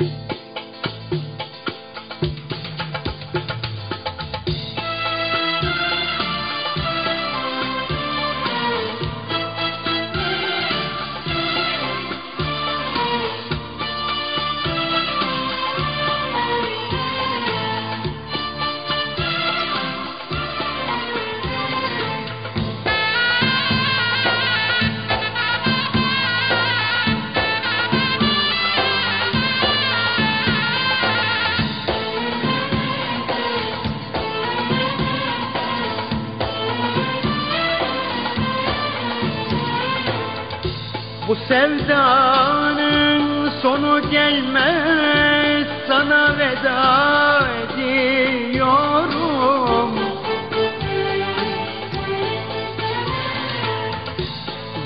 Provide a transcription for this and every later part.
you. Bu sevdanın sonu gelmez sana veda ediyorum.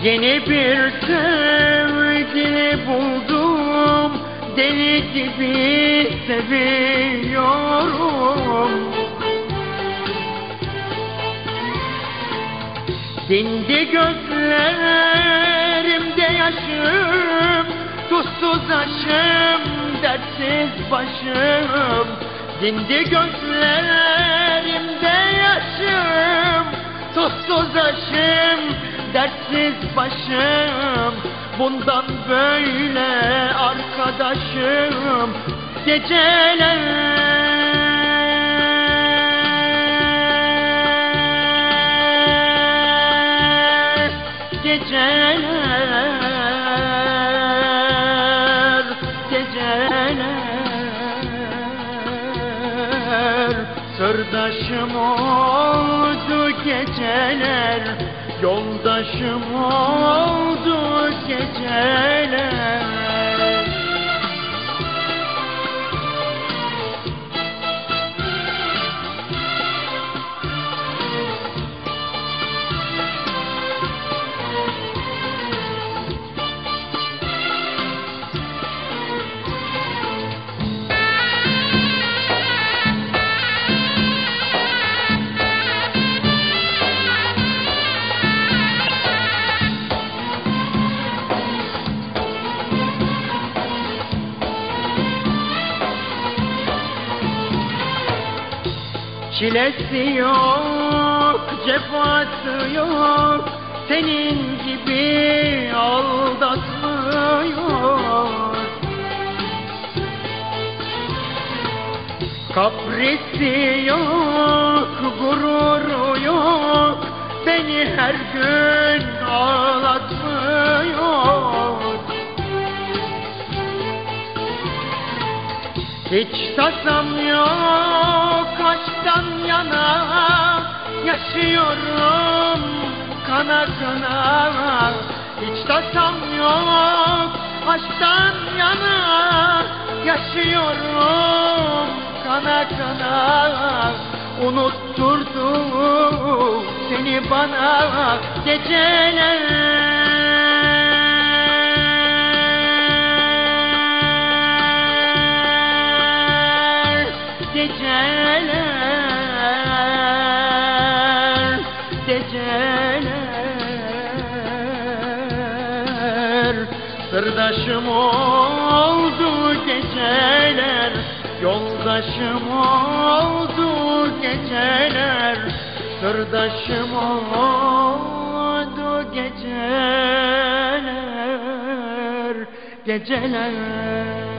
Yeni bir sevgili buldum Deli gibi seviyorum. Dindi gözlerimde yaşım Tuzsuz aşım, dertsiz başım. Dindi gözlerimde yaşım Tuzsuz aşım, dertsiz başım. Bundan böyle arkadaşım. Geceler Geceler Geceler. Sırdaşım oldu geceler Yoldaşım oldu Çilesi yok, cefası yok Senin gibi aldatmıyor Kaprisi yok, gururu yok Beni her gün ağlatmıyor Hiç tasam yok aşktan yana. Yaşıyorum kana kana. Hiç tasam yok aşktan yana. Yaşıyorum kana kana. Unutturdu seni bana. Geceler Geceler. Sırdaşım oldu geceler Yoldaşım oldu geceler. Sırdaşım oldu geceler Geceler